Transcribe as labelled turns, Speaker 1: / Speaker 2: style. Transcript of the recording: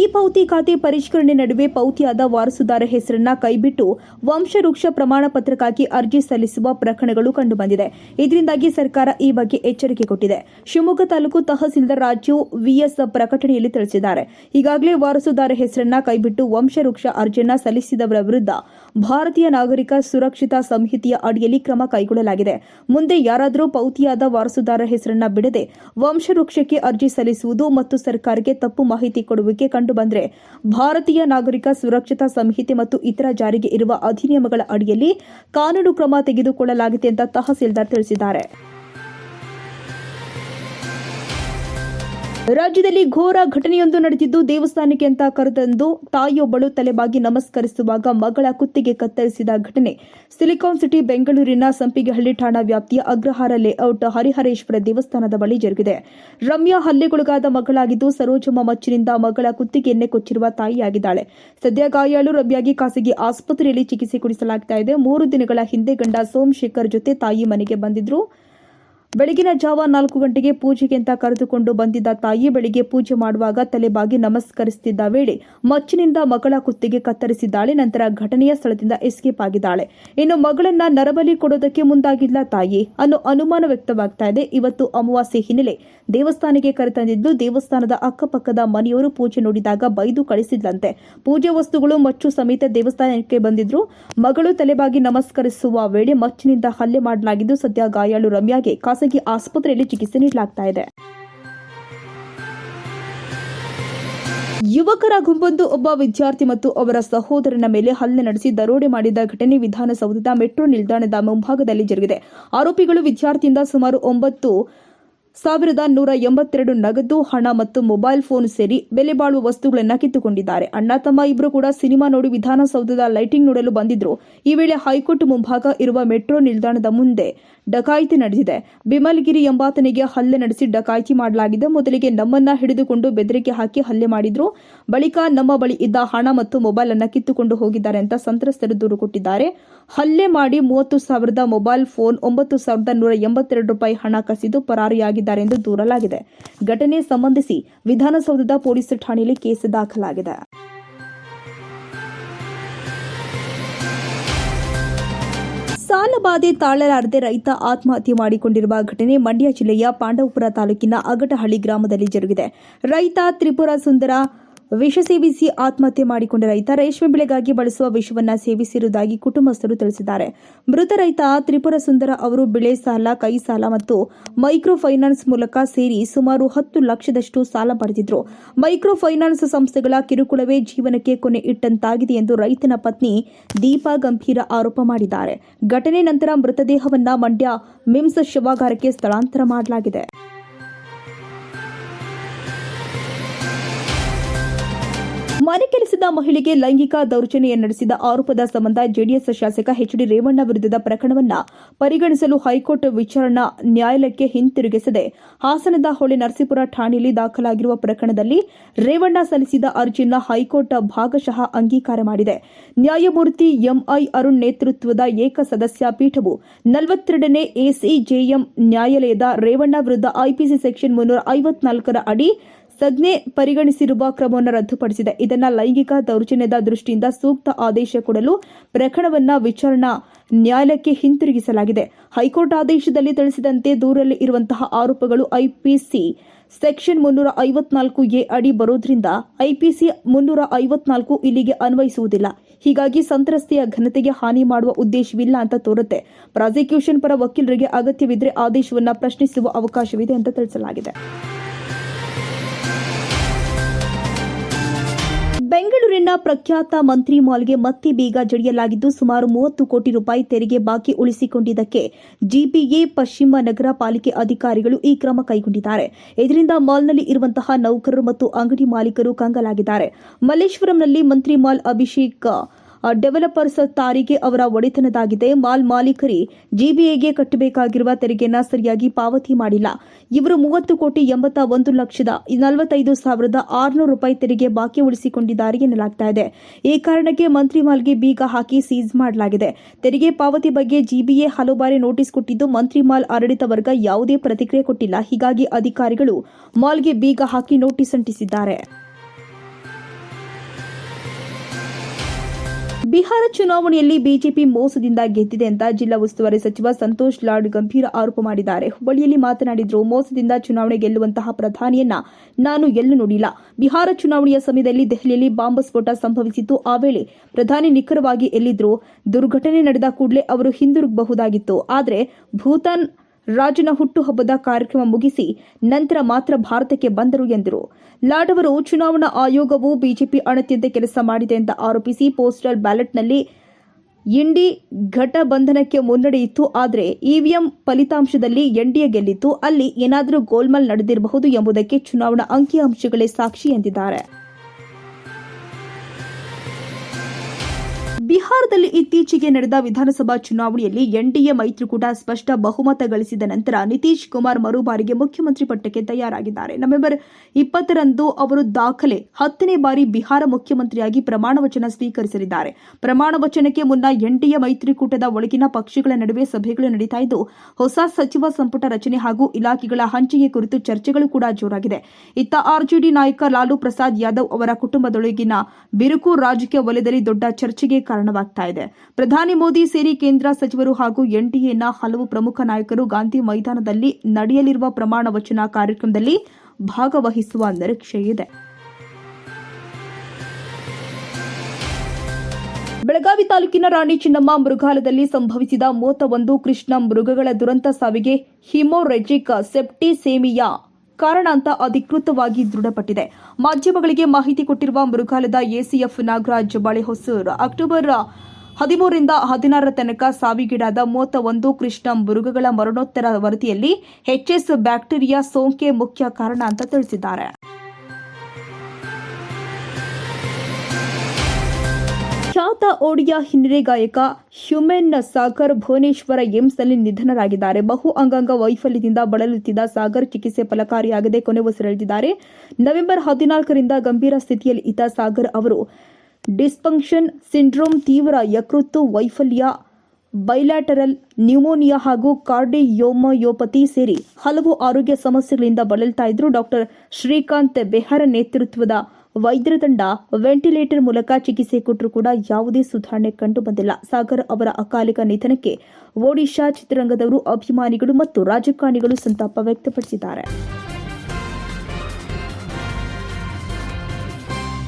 Speaker 1: ಈ ಪೌತಿ ಖಾತೆ ಪರಿಷ್ಕರಣೆ ನಡುವೆ ಪೌತಿಯಾದ ವಾರಸುದಾರ ಹೆಸರನ್ನ ಕೈಬಿಟ್ಟು ವಂಶವೃಕ್ಷ ಪ್ರಮಾಣ ಪತ್ರಕ್ಕಾಗಿ ಅರ್ಜಿ ಸಲ್ಲಿಸುವ ಪ್ರಕರಣಗಳು ಕಂಡುಬಂದಿದೆ. ಇದರಿಂದಾಗಿ ಸರ್ಕಾರ ಈ ಬಗ್ಗೆ ಎಚ್ಚರಿಕೆ ಕೊಟ್ಟಿದೆ. ಶಿವಮೊಗ್ಗ ತಾಲೂಕು ತಹಸೀಲ್ದಾರ್ ರಾಜು ವಿಎಸ್ ಪ್ರಕಟಣೆಯಲ್ಲಿ ತಿಳಿಸಿದ್ದಾರೆ. ಈಗಾಗಲೇ ವಾರಸುದಾರ ಹೆಸರನ್ನ ಕೈಬಿಟ್ಟು ವಂಶವೃಕ್ಷ ಅರ್ಜಿಯನ್ನ ಸಲ್ಲಿಸಿದವರ ವಿರುದ್ಧ ಭಾರತೀಯ ನಾಗರಿಕ ಸುರಕ್ಷತಾ ಸಂಹಿತೆಯ ಅಡಿಯಲ್ಲಿ ಕ್ರಮ ಕೈಗೊಳ್ಳಲಾಗಿದೆ. ಮುಂದೆ ಯಾರಾದರೂ ಪೌತಿಯಾದ ವಾರಸುದಾರ ಹೆಸರನ್ನ ಬಿಡದೆ ವಂಶವೃಕ್ಷಕ್ಕೆ ಅರ್ಜಿ ಸಲ್ಲಿಸುವುದು ಮತ್ತು ಸರ್ಕಾರಕ್ಕೆ ತಪ್ಪು ಮಾಹಿತಿ ಕೊಡುವಿಕೆ ಕಂಡುಬಂದರೆ ಭಾರತೀಯ ನಾಗರಿಕ ಸುರಕ್ಷತಾ ಸಂಹಿತೆ ಮತ್ತು ಇತರ ಜಾರಿಗೆ ಇರುವ ಅಧಿನಿಯಮಗಳ ಅಡಿಯಲ್ಲಿ ಕಾನೂನು ಕ್ರಮ ತೆಗೆದುಕೊಳ್ಳಲಾಗಿದೆ ಅಂತ ತಹಸೀಲ್ದಾರ್ ತಿಳಿಸಿದ್ದಾರೆ. ರಾಜ್ಯದಲ್ಲಿ ಘೋರ ಘಟನೆಯೊಂದು ನಡೆದಿದ್ದು ದೇವಸ್ಥಾನಕ್ಕೆ ಅಂತ ಕರೆದಂದು ತಾಯಿಯೊಬ್ಬಳು ತಲೆಬಾಗಿ ನಮಸ್ಕರಿಸುವಾಗ ಮಗಳ ಕುತ್ತಿಗೆ ಕತ್ತರಿಸಿದ ಘಟನೆ. ಸಿಲಿಕಾನ್ ಸಿಟಿ, ಬೆಂಗಳೂರಿನ ಸಂಪಿಗೆಹಳ್ಳಿ ಠಾಣಾ ವ್ಯಾಪ್ತಿಯ ಅಗ್ರಹಾರ ಲೇಔಟ್ ಹರಿಹರೇಶ್ವರ ದೇವಸ್ಥಾನದ ಬಳಿ ಜರುಗಿದೆ. ರಮ್ಯಾ ಹಲ್ಲೆಗೊಳಗಾದ ಮಗಳಾಗಿದ್ದು ಸರೋಜಮ್ಮ ಮಚ್ಚಿನಿಂದ ಮಗಳ ಕುತ್ತಿಗೆಯನ್ನೇ ಕೊಚ್ಚಿರುವ ತಾಯಿಯಾಗಿದ್ದಾಳೆ. ಸದ್ಯ ಗಾಯಾಳು ರಮ್ಯಾಗಿ ಖಾಸಗಿ ಆಸ್ಪತ್ರೆಯಲ್ಲಿ ಚಿಕಿತ್ಸೆ ಕೊಡಿಸಲಾಗ್ತಾ ಇದೆ. ಮೂರು ದಿನಗಳ ಹಿಂದೆ ಗಂಡ ಸೋಮಶೇಖರ್ ಜೊತೆ ತಾಯಿ ಮನೆಗೆ ಬಂದಿದ್ರು. ಬೆಳಗಿನ ಜಾವ ನಾಲ್ಕು ಗಂಟೆಗೆ ಪೂಜೆಗೆ ಅಂತ ಕರೆದುಕೊಂಡು ಬಂದಿದ್ದ ತಾಯಿ ಬೆಳಿಗ್ಗೆ ಪೂಜೆ ಮಾಡುವಾಗ ತಲೆಬಾಗಿ ನಮಸ್ಕರಿಸುತ್ತಿದ್ದ ವೇಳೆ ಮಚ್ಚಿನಿಂದ ಮಗಳ ಕುತ್ತಿಗೆ ಕತ್ತರಿಸಿದ್ದಾಳೆ. ನಂತರ ಘಟನೆಯ ಸ್ಥಳದಿಂದ ಎಸ್ಕೇಪ್ ಆಗಿದ್ದಾಳೆ. ಇನ್ನು ಮಗಳನ್ನ ನರಬಲಿ ಕೊಡೋದಕ್ಕೆ ಮುಂದಾಗಿಲ್ಲ ತಾಯಿ ಅನ್ನೋ ಅನುಮಾನ ವ್ಯಕ್ತವಾಗ್ತಾ ಇದೆ. ಇವತ್ತು ಅಮಾವಾಸ್ಯೆ ಹಿನ್ನೆಲೆ ದೇವಸ್ಥಾನಕ್ಕೆ ಕರೆತಂದಿದ್ದು ದೇವಸ್ಥಾನದ ಅಕ್ಕಪಕ್ಕದ ಮನೆಯವರು ಪೂಜೆ ನೋಡಿದಾಗ ಬೈದು ಕಳಿಸಿದ್ಲಂತೆ. ಪೂಜೆ ವಸ್ತುಗಳು ಮಚ್ಚು ಸಮೇತ ದೇವಸ್ಥಾನಕ್ಕೆ ಬಂದಿದ್ರು. ಮಗಳು ತಲೆಬಾಗಿ ನಮಸ್ಕರಿಸುವ ವೇಳೆ ಮಚ್ಚಿನಿಂದ ಹಲ್ಲೆ ಮಾಡಲಾಗಿದ್ದು ಸದ್ಯ ಗಾಯಾಳು ರಮ್ಯಾಗೆ ಖಾಸಗಿ ಆಸ್ಪತ್ರೆಯಲ್ಲಿ ಚಿಕಿತ್ಸೆ ನೀಡಲಾಗ್ತಾ ಇದೆ. ಯುವಕರ ಗುಂಪೊಂದು ಒಬ್ಬ ವಿದ್ಯಾರ್ಥಿ ಮತ್ತು ಅವರ ಸಹೋದರನ ಮೇಲೆ ಹಲ್ಲೆ ನಡೆಸಿ ದರೋಡೆ ಮಾಡಿದ ಘಟನೆ ವಿಧಾನಸೌಧದ ಮೆಟ್ರೋ ನಿಲ್ದಾಣದ ಮುಂಭಾಗದಲ್ಲಿ ಜರುಗಿದೆ. ಆರೋಪಿಗಳು ವಿದ್ಯಾರ್ಥಿಯಿಂದ ಸುಮಾರು ಒಂಬತ್ತು ಸಾವಿರದ ನೂರ ಎಂಬತ್ತೆರಡು ನಗದು ಹಣ ಮತ್ತು ಮೊಬೈಲ್ ಫೋನ್ ಸೇರಿ ಬೆಲೆ ಬಾಳುವ ವಸ್ತುಗಳನ್ನು ಕಿತ್ತುಕೊಂಡಿದ್ದಾರೆ. ಅಣ್ಣ, ತಮ್ಮ ಇಬ್ಬರು ಕೂಡ ಸಿನಿಮಾ ನೋಡಿ ವಿಧಾನಸೌಧದ ಲೈಟಿಂಗ್ ನೋಡಲು ಬಂದಿದ್ರು. ಈ ವೇಳೆ ಹೈಕೋರ್ಟ್ ಮುಂಭಾಗ ಇರುವ ಮೆಟ್ರೋ ನಿಲ್ದಾಣದ ಮುಂದೆ ಡಕಾಯಿತಿ ನಡೆದಿದೆ. ಬಿಮಲ್ಗಿರಿ ಎಂಬಾತನಿಗೆ ಹಲ್ಲೆ ನಡೆಸಿ ಡಕಾಯಿತಿ ಮಾಡಲಾಗಿದೆ. ಮೊದಲಿಗೆ ನಮ್ಮನ್ನ ಹಿಡಿದುಕೊಂಡು ಬೆದರಿಕೆ ಹಾಕಿ ಹಲ್ಲೆ ಮಾಡಿದ್ರು. ಬಳಿಕ ನಮ್ಮ ಬಳಿ ಇದ್ದ ಹಣ ಮತ್ತು ಮೊಬೈಲ್ ಅನ್ನ ಕಿತ್ತುಕೊಂಡು ಹೋಗಿದ್ದಾರೆ ಅಂತ ಸಂತ್ರಸ್ತರು ದೂರು ಕೊಟ್ಟಿದ್ದಾರೆ. ಹಲ್ಲೆ ಮಾಡಿ ಮೂವತ್ತು ಸಾವಿರದ ಮೊಬೈಲ್ ಫೋನ್, ಒಂಬತ್ತು ಸಾವಿರದ ನೂರ ಎಂಬತ್ತೆರಡು ರೂಪಾಯಿ ಹಣ ಕಸಿದು ಪರಾರಿಯಾಗಿದ್ದಾರೆ ಎಂದು ದೂರಲಾಗಿದೆ. ಘಟನೆ ಸಂಬಂಧಿಸಿ ವಿಧಾನಸೌಧದ ಪೊಲೀಸ್ ಠಾಣೆಯಲ್ಲಿ ಕೇಸ್ ದಾಖಲಾಗಿದೆ. ಸಾಲಬಾಧೆ ತಾಳಲಾರದೆ ರೈತ ಆತ್ಮಹತ್ಯೆ ಮಾಡಿಕೊಂಡಿರುವ ಘಟನೆ ಮಂಡ್ಯ ಜಿಲ್ಲೆಯ ಪಾಂಡವಪುರ ತಾಲೂಕಿನ ಅಗಟಹಳ್ಳಿ ಗ್ರಾಮದಲ್ಲಿ ಜರುಗಿದೆ. ರೈತ ತ್ರಿಪುರ ಸುಂದರ ವಿಷ ಸೇವಿಸಿ ಆತ್ಮಹತ್ಯೆ ಮಾಡಿಕೊಂಡ ರೈತ ರೇಷ್ಮೆ ಬೆಳೆಗಾಗಿ ಬಳಸುವ ವಿಷವನ್ನ ಸೇವಿಸಿರುವುದಾಗಿ ಕುಟುಂಬಸ್ಥರು ತಿಳಿಸಿದ್ದಾರೆ. ಮೃತ ರೈತ ತ್ರಿಪುರ ಸುಂದರ ಅವರು ಬೆಳೆ ಸಾಲ, ಕೈ ಸಾಲ ಮತ್ತು ಮೈಕ್ರೋ ಫೈನಾನ್ಸ್ ಮೂಲಕ ಸೇರಿ ಸುಮಾರು ಹತ್ತು ಲಕ್ಷದಷ್ಟು ಸಾಲ ಪಡೆದಿದ್ರು. ಮೈಕ್ರೋ ಫೈನಾನ್ಸ್ ಸಂಸ್ಥೆಗಳ ಕಿರುಕುಳವೇ ಜೀವನಕ್ಕೆ ಕೊನೆ ಇಟ್ಟಂತಾಗಿದೆ ಎಂದು ರೈತನ ಪತ್ನಿ ದೀಪಾ ಗಂಭೀರ ಆರೋಪ ಮಾಡಿದ್ದಾರೆ. ಘಟನೆ ನಂತರ ಮೃತದೇಹವನ್ನ ಮಂಡ್ಯ ಮಿಮ್ಸ್ ಶವಾಗಾರಕ್ಕೆ ಸ್ಥಳಾಂತರ ಮಾಡಲಾಗಿದೆ. ಮನೆ ಕೆಲಸದ ಮಹಿಳೆಗೆ ಲೈಂಗಿಕ ದೌರ್ಜನ್ಯ ನಡೆಸಿದ ಆರೋಪದ ಸಂಬಂಧ ಜೆಡಿಎಸ್ ಶಾಸಕ ಎಚ್ ಡಿ ರೇವಣ್ಣ ವಿರುದ್ಧದ ಪ್ರಕರಣವನ್ನ ಪರಿಗಣಿಸಲು ಹೈಕೋರ್ಟ್ ವಿಚಾರಣಾ ನ್ಯಾಯಾಲಯಕ್ಕೆ ಹಿಂತಿರುಗಿಸದೆ ಹಾಸನದ ಹೊಳೆ ನರಸೀಪುರ ಠಾಣೆಯಲ್ಲಿ ದಾಖಲಾಗಿರುವ ಪ್ರಕರಣದಲ್ಲಿ ರೇವಣ್ಣ ಸಲ್ಲಿಸಿದ ಅರ್ಜಿಯನ್ನು ಹೈಕೋರ್ಟ್ ಭಾಗಶಃ ಅಂಗೀಕಾರ ಮಾಡಿದೆ. ನ್ಯಾಯಮೂರ್ತಿ ಎಂಐ ಅರುಣ್ ನೇತೃತ್ವದ ಏಕಸದಸ್ಯ ಪೀಠವು ನಲವತ್ತೆರಡನೇ ಎಸಿಜೆಎಂ ನ್ಯಾಯಾಲಯದ ರೇವಣ್ಣ ವಿರುದ್ಧ ಐಪಿಸಿ ಸೆಕ್ಷನ್ ಮುನ್ನೂರ ಐವತ್ನಾಲ್ಕರ ಅಡಿ ಸಂಜ್ಞೆ ಪರಿಗಣಿಸಿರುವ ಕ್ರಮವನ್ನು ರದ್ದುಪಡಿಸಿದೆ. ಇದನ್ನು ಲೈಂಗಿಕ ದೌರ್ಜನ್ಯದ ದೃಷ್ಟಿಯಿಂದ ಸೂಕ್ತ ಆದೇಶ ಕೊಡಲು ಪ್ರಕರಣವನ್ನ ವಿಚಾರಣಾ ನ್ಯಾಯಾಲಯಕ್ಕೆ ಹಿಂತಿರುಗಿಸಲಾಗಿದೆ. ಹೈಕೋರ್ಟ್ ಆದೇಶದಲ್ಲಿ ತಿಳಿಸಿದಂತೆ ದೂರಲ್ಲಿ ಇರುವಂತಹ ಆರೋಪಗಳು ಐಪಿಸಿ ಸೆಕ್ಷನ್ ಮುನ್ನೂರ ಐವತ್ನಾಲ್ಕು ಎ ಅಡಿ ಬರೋದ್ರಿಂದ ಐಪಿಸಿ ಮುನ್ನೂರ ಐವತ್ನಾಲ್ಕು ಇಲ್ಲಿಗೆ ಅನ್ವಯಿಸುವುದಿಲ್ಲ. ಹೀಗಾಗಿ ಸಂತ್ರಸ್ತೆಯ ಘನತೆಗೆ ಹಾನಿ ಮಾಡುವ ಉದ್ದೇಶವಿಲ್ಲ ಅಂತ ತೋರುತ್ತೆ. ಪ್ರಾಸಿಕ್ಯೂಷನ್ ಪರ ವಕೀಲರಿಗೆ ಅಗತ್ಯವಿದ್ರೆ ಆದೇಶವನ್ನ ಪ್ರಶ್ನಿಸುವ ಅವಕಾಶವಿದೆ ಅಂತ ತಿಳಿಸಲಾಗಿದೆ. ಬೆಂಗಳೂರಿನ ಪ್ರಖ್ಯಾತ ಮಂತ್ರಿ ಮಾಲ್ಗೆ ಮತ್ತೆ ಬೀಗ ಜಡಿಯಲಾಗಿದ್ದು ಸುಮಾರು ಮೂವತ್ತು ಕೋಟಿ ರೂಪಾಯಿ ತೆರಿಗೆ ಬಾಕಿ ಉಳಿಸಿಕೊಂಡಿದ್ದಕ್ಕೆ ಜಿಬಿಎ ಪಶ್ಚಿಮ ನಗರ ಪಾಲಿಕೆ ಅಧಿಕಾರಿಗಳು ಈ ಕ್ರಮ ಕೈಗೊಂಡಿದ್ದಾರೆ. ಇದರಿಂದ ಮಾಲ್ನಲ್ಲಿ ಇರುವಂತಹ ನೌಕರರು ಮತ್ತು ಅಂಗಡಿ ಮಾಲೀಕರು ಕಂಗಲಾಗಿದ್ದಾರೆ. ಮಲ್ಲೇಶ್ವರಂನಲ್ಲಿ ಮಂತ್ರಿ ಮಾಲ್ ಅಭಿಷೇಕ್ ಡೆವಲಪರ್ಸ್ ತಾರಿಗೆ ಅವರ ಒಡೆತನದಾಗಿದೆ. ಮಾಲ್ ಮಾಲೀಕರಿ ಜಿಬಿಎಗೆ ಕಟ್ಟಬೇಕಾಗಿರುವ ತೆರಿಗೆಯನ್ನು ಸರಿಯಾಗಿ ಪಾವತಿ ಮಾಡಿಲ್ಲ. ಇವರು ಮೂವತ್ತು ಕೋಟಿ ಎಂಬತ್ತ ಒಂದು ಲಕ್ಷದ ನಲವತ್ತೈದು ಸಾವಿರದ ಆರುನೂರು ರೂಪಾಯಿ ತೆರಿಗೆ ಬಾಕಿ ಉಳಿಸಿಕೊಂಡಿದ್ದಾರೆ ಎನ್ನಲಾಗ್ತಾ ಇದೆ. ಈ ಕಾರಣಕ್ಕೆ ಮಂತ್ರಿ ಮಾಲ್ಗೆ ಬೀಗ ಹಾಕಿ ಸೀಜ್ ಮಾಡಲಾಗಿದೆ. ತೆರಿಗೆ ಪಾವತಿ ಬಗ್ಗೆ ಜಿಬಿಎ ಹಲವು ಬಾರಿ ನೋಟಿಸ್ ಕೊಟ್ಟಿದ್ದು, ಮಂತ್ರಿ ಮಾಲ್ ಆಡಳಿತ ವರ್ಗ ಯಾವುದೇ ಪ್ರತಿಕ್ರಿಯೆ ಕೊಟ್ಟಿಲ್ಲ. ಹೀಗಾಗಿ ಅಧಿಕಾರಿಗಳು ಮಾಲ್ಗೆ ಬೀಗ ಹಾಕಿ ನೋಟಿಸ್ ಅಂಟಿಸಿದ್ದಾರೆ. ಬಿಹಾರ ಚುನಾವಣೆಯಲ್ಲಿ ಬಿಜೆಪಿ ಮೋಸದಿಂದ ಗೆದ್ದಿದೆ ಅಂತ ಜಿಲ್ಲಾ ಉಸ್ತುವಾರಿ ಸಚಿವ ಸಂತೋಷ್ ಲಾಡ್ ಗಂಭೀರ ಆರೋಪ ಮಾಡಿದ್ದಾರೆ. ಹುಬ್ಬಳ್ಳಿಯಲ್ಲಿ ಮಾತನಾಡಿದ್ರು, ಮೋಸದಿಂದ ಚುನಾವಣೆ ಗೆಲ್ಲುವಂತಹ ಪ್ರಧಾನಿಯನ್ನ ನಾನು ಎಲ್ಲೂ ನೋಡಿಲ್ಲ. ಬಿಹಾರ ಚುನಾವಣೆಯ ಸಮಯದಲ್ಲಿ ದೆಹಲಿಯಲ್ಲಿ ಬಾಂಬ್ ಸ್ಫೋಟ ಸಂಭವಿಸಿತ್ತು. ಆ ವೇಳೆ ಪ್ರಧಾನಿ ನಿಖರವಾಗಿ ಎಲ್ಲಿದ್ರು, ದುರ್ಘಟನೆ ನಡೆದ ಕೂಡಲೇ ಅವರು ಹಿಂದಿರುಗಬಹುದಾಗಿತ್ತು. ಆದರೆ ಭೂತಾನ್ ರಾಜನ ಹುಟ್ಟುಹಬ್ಬದ ಕಾರ್ಯಕ್ರಮ ಮುಗಿಸಿ ನಂತರ ಮಾತ್ರ ಭಾರತಕ್ಕೆ ಬಂದರು ಎಂದರು. ಲಾಡ್ ಚುನಾವಣಾ ಆಯೋಗವು ಬಿಜೆಪಿ ಅಣತಿಯಂತೆ ಕೆಲಸ ಮಾಡಿದೆ ಅಂತ ಆರೋಪಿಸಿ ಪೋಸ್ಟಲ್ ಬ್ಯಾಲೆಟ್ನಲ್ಲಿ ಇಂಡಿ ಘಟಬಂಧನಕ್ಕೆ ಮುನ್ನಡೆಯಿತ್ತು ಆದರೆ ಇವಿಎಂ ಫಲಿತಾಂಶದಲ್ಲಿ ಎನ್ಡಿಎ ಗೆಲ್ಲಿತ್ತು. ಅಲ್ಲಿ ಏನಾದರೂ ಗೋಲ್ಮಾಲ್ ನಡೆದಿರಬಹುದು ಎಂಬುದಕ್ಕೆ ಚುನಾವಣಾ ಅಂಕಿಅಂಶಗಳೇ ಸಾಕ್ಷಿ ಎಂದಿದ್ದಾರೆ. ಬಿಹಾರದಲ್ಲಿ ಇತ್ತೀಚೆಗೆ ನಡೆದ ವಿಧಾನಸಭಾ ಚುನಾವಣೆಯಲ್ಲಿ ಎನ್ಡಿಎ ಮೈತ್ರಿಕೂಟ ಸ್ಪಷ್ಟ ಬಹುಮತ ಗಳಿಸಿದ ನಂತರ ನಿತೀಶ್ ಕುಮಾರ್ ಮರುಬಾರಿಗೆ ಮುಖ್ಯಮಂತ್ರಿ ಪಟ್ಟಕ್ಕೆ ತಯಾರಾಗಿದ್ದಾರೆ. ನವೆಂಬರ್ ಇಪ್ಪತ್ತರಂದು ಅವರು ದಾಖಲೆ ಹತ್ತನೇ ಬಾರಿ ಬಿಹಾರ ಮುಖ್ಯಮಂತ್ರಿಯಾಗಿ ಪ್ರಮಾಣ ವಚನ ಸ್ವೀಕರಿಸಲಿದ್ದಾರೆ. ಪ್ರಮಾಣ ವಚನಕ್ಕೆ ಮುನ್ನ ಎನ್ಡಿಎ ಮೈತ್ರಿಕೂಟದ ಒಳಗಿನ ಪಕ್ಷಗಳ ನಡುವೆ ಸಭೆಗಳು ನಡೀತಾ ಇದ್ದು, ಹೊಸ ಸಚಿವ ಸಂಪುಟ ರಚನೆ ಹಾಗೂ ಇಲಾಖೆಗಳ ಹಂಚಿಕೆ ಕುರಿತು ಚರ್ಚೆಗಳು ಕೂಡ ಜೋರಾಗಿದೆ. ಇತ್ತ ಆರ್ಜೆಡಿ ನಾಯಕ ಲಾಲು ಪ್ರಸಾದ್ ಯಾದವ್ ಅವರ ಕುಟುಂಬದೊಳಗಿನ ಬಿರುಕು ರಾಜಕೀಯ ವಲಯದಲ್ಲಿ ದೊಡ್ಡ ಚರ್ಚೆಗೆ ಕಾರಣವಾಗ್ತಾ ಇದೆ. ಪ್ರಧಾನಿ ಮೋದಿ ಸೇರಿ ಕೇಂದ್ರ ಸಚಿವರು ಹಾಗೂ ಎನ್ಡಿಎನ ಹಲವು ಪ್ರಮುಖ ನಾಯಕರು ಗಾಂಧಿ ಮೈದಾನದಲ್ಲಿ ನಡೆಯಲಿರುವ ಪ್ರಮಾಣ ವಚನ ಕಾರ್ಯಕ್ರಮದಲ್ಲಿ ಭಾಗವಹಿಸುವ ನಿರೀಕ್ಷೆ ಇದೆ. ಬೆಳಗಾವಿ ತಾಲೂಕಿನ ರಾಣಿ ಚಿನ್ನಮ್ಮ ಮೃಗಾಲಯದಲ್ಲಿ ಸಂಭವಿಸಿದ ಮೂವತ್ತ ಒಂದು ಕೃಷ್ಣ ಮೃಗಗಳ ದುರಂತ ಸಾವಿಗೆ ಹಿಮೋರೆಜಿಕ್ ಸೆಪ್ಟಿಸೇಮಿಯಾ ಕಾರಣ ಅಂತ ಅಧಿಕೃತವಾಗಿ ದೃಢಪಟ್ಟಿದೆ. ಮಾಧ್ಯಮಗಳಿಗೆ ಮಾಹಿತಿ ಕೊಟ್ಟಿರುವ ಮೃಗಾಲಯದ ಎಸಿಎಫ್ ನಾಗರಾಜ್ ಬಳೆಹೊಸೂರ್ ಅಕ್ಟೋಬರ್ ಹದಿಮೂರರಿಂದ ಹದಿನಾರರ ತನಕ ಸಾವಿಗೀಡಾದ ಮೂವತ್ತ ಒಂದು ಕೃಷ್ಣ ಮೃಗಗಳ ಮರಣೋತ್ತರ ವರದಿಯಲ್ಲಿ ಎಚ್ಎಸ್ ಬ್ಯಾಕ್ಟೀರಿಯಾ ಸೋಂಕೆ ಮುಖ್ಯ ಕಾರಣ ಅಂತ ತಿಳಿಸಿದ್ದಾರೆ. ಖ್ಯಾತ ಓಡಿಯಾ ಹಿನ್ನೆಲೆ ಗಾಯಕ ಹ್ಯುಮೆನ್ ಸಾಗರ್ ಭುವನೇಶ್ವರ ಏಮ್ಸ್ನಲ್ಲಿ ನಿಧನರಾಗಿದ್ದಾರೆ. ಬಹು ಅಂಗಾಂಗ ವೈಫಲ್ಯದಿಂದ ಬಳಲುತ್ತಿದ್ದ ಸಾಗರ್ ಚಿಕಿತ್ಸೆ ಫಲಕಾರಿಯಾಗದೆ ಕೊನೆ ಉಸಿರೆಳೆದಿದ್ದಾರೆ ನವೆಂಬರ್ ಹದಿನಾಲ್ಕರಿಂದ ಗಂಭೀರ ಸ್ಥಿತಿಯಲ್ಲಿ ಇದ್ದ ಸಾಗರ್ ಅವರು ಡಿಸ್ಫಂಕ್ಷನ್ ಸಿಂಡ್ರೋಮ್ ತೀವ್ರ ಯಕೃತ್ತು, ವೈಫಲ್ಯ ಬೈಲ್ಯಾಟರಲ್ ನ್ಯೂಮೋನಿಯಾ ಹಾಗೂ ಕಾರ್ಡಿಯೋಮಯೋಪತಿ ಸೇರಿ ಹಲವು ಆರೋಗ್ಯ ಸಮಸ್ಯೆಗಳಿಂದ ಬಳಲ್ತಾ ಇದ್ರು ಡಾಕ್ಟರ್ ಶ್ರೀಕಾಂತ್ ಬೆಹರ ನೇತೃತ್ವದ ವೈದ್ಯರ ತಂಡ ವೆಂಟಿಲೇಟರ್ ಮೂಲಕ ಚಿಕಿತ್ಸೆ ಕೊಟ್ಟರೂ ಕೂಡ ಯಾವುದೇ ಸುಧಾರಣೆ ಕಂಡು ಬಂದಿಲ್ಲ. ಸಾಗರ್ ಅವರ ಅಕಾಲಿಕ ನಿಧನಕ್ಕೆ ಒಡಿಶಾ ಚಿತ್ರರಂಗದವರು ಅಭಿಮಾನಿಗಳು ಮತ್ತು ರಾಜಕಾರಣಿಗಳು ಸಂತಾಪ ವ್ಯಕ್ತಪಡಿಸಿದ್ದಾರೆ.